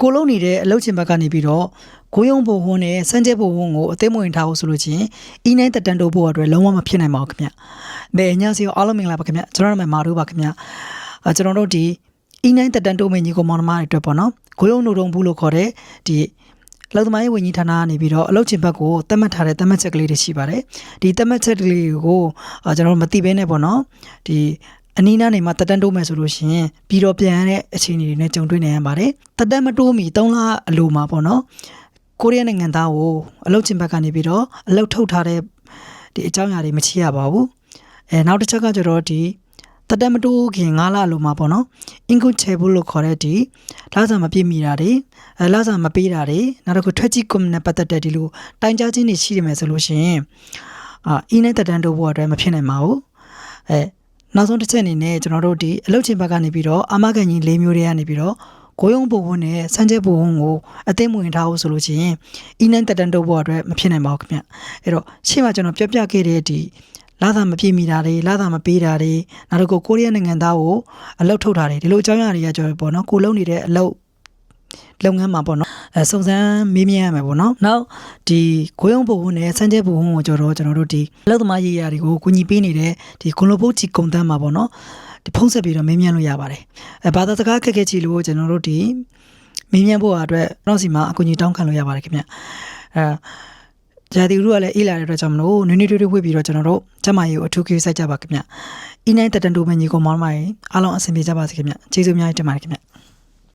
ကိုလုံးနေတဲ့အလုပ်ချင်ဘက်ကနေပြီးတော့ကိုယုံဘုံဝန်းနဲ့စမ်းကျဲဘုံဝန်းကိုအသိမဝင်ထားဖို့ဆိုလို့ချင်းအီးနိုင်တက်တန်တိုးဖို့အတွက်လုံးဝမဖြစ်နိုင်ပါဘူးခင်ဗျ။ဘယ်ညစီအားလုံးမင်္ဂလာပါခင်ဗျ။ကျွန်တော်တို့မှာမာတို့ပါခင်ဗျ။အဲကျွန်တော်တို့ဒီအီးနိုင်တက်တန်တိုးမင်းကြီးကိုမောင်နှမတွေအတွက်ပေါ့နော်။ကိုယုံနိုတုံဘူးလို့ခေါ်တဲ့ဒီလောက်သမားရေးဝန်ကြီးဌာနကနေပြီးတော့အလုပ်ချင်ဘက်ကိုတတ်မှတ်ထားတဲ့တတ်မှတ်ချက်ကလေးတွေရှိပါတယ်။ဒီတတ်မှတ်ချက်ကလေးကိုအာကျွန်တော်တို့မသိဘဲနဲ့ပေါ့နော်။ဒီ အနီးနားနေမှာတက်တန်းတိုးမယ်ဆိုလို့ရှိရင်ပြီးတော့ပြန်ရတဲ့အခြေအနေတွေနဲ့ကြုံတွေ့နေရပါတယ်တက်တန်းမတိုးမီ3လအလိုမှာပေါ့နော်ကိုရီးယားနိုင်ငံသားကိုအလုတ်ချင်းဘက်ကနေပြီးတော့အလုတ်ထုတ်ထားတဲ့ဒီအကြောင်းအရာတွေမချရပါဘူးအဲနောက်တစ်ချက်ကကျတော့ဒီတက်တန်းမတိုးခင်9လအလိုမှာပေါ့နော်အင်ကုချေဘူးလို့ခေါ်တဲ့ဒီလာစာမပြည့်မီတာတွေအဲလာစာမပေးတာတွေနောက်တစ်ခုထွက်ကြီးကွန်နဲ့ပတ်သက်တဲ့ဒီလိုတိုင်ကြားခြင်းတွေရှိနေမယ်ဆိုလို့ရှိရင်အာအင်းနဲ့တက်တန်းတိုးဖို့အတွက်မဖြစ်နိုင်ပါဘူးအဲ နောက်ဆုံးတစ်ချက်အနေနဲ့ကျွန်တော်တို့ဒီအလုတ်ချင်းဘက်ကနေပြီးတော့အာမခံကြီး၄မျိုးတွေကနေပြီးတော့ကိုယုံဘုံဝန်းနဲ့စမ်းကျဲဘုံဝန်းကိုအသိမဝင်ထားဖို့ဆိုလို့ရှိရင်အင်းနဲ့တက်တန်းတိုးဖို့အတွက်မဖြစ်နိုင်ပါဘူးခင်ဗျအဲ့တော့ရှေ့မှာကျွန်တော်ပြောပြခဲ့တဲ့ဒီလာသာမပြေမိတာတွေလာသာမပေးတာတွေနောက်တော့ကိုရီးယားနိုင်ငံသားကိုအလုတ်ထုတ်တာတွေဒီလိုအကြောင်းအရာတွေကကျွန်တော်ပေါ့နော်ကိုလုံးနေတဲ့အလုတ်လုပ်ငန်းမှာပေါ့နော်အဲ စုံစမ်းမေးမြန်းရမယ်ပေါ့နော်နောက်ဒီကိုယုံဘုံနဲ့စမ်းကျဲဘုံကိုကျွန်တော်တို့ကျွန်တော်တို့ဒီအလုတ်သမားရေးရာတွေကိုကူညီပေးနေတဲ့ဒီကွန်လိုဘုတ်ချီကုံတန်းမှာပေါ့နော်ဒီဖုန်းဆက်ပြီးတော့မေးမြန်းလို့ရပါတယ်အဲဘာသာစကားခက်ခဲချီလို့ကျွန်တော်တို့ဒီမေးမြန်းဖို့အတွက်နောက်စီမှာအကူအညီတောင်းခံလို့ရပါတယ်ခင်ဗျအဲဂျာဒီရုကလည်းအေးလာတဲ့အတွက်ကြောင့်မလို့နွေးနွေးထွေးထွေးဝှေ့ပြီးတော့ကျွန်တော်တို့ကျမကြီးကိုအထူးကြီးစိုက်ကြပါခင်ဗျအင်းနိုင်တတန်တူမညီကောင်မောင်းမိုင်းအားလုံးအဆင်ပြေကြပါစေခင်ဗျကျေးဇူးအများကြီးတင်ပါတယ်ခင်ဗျ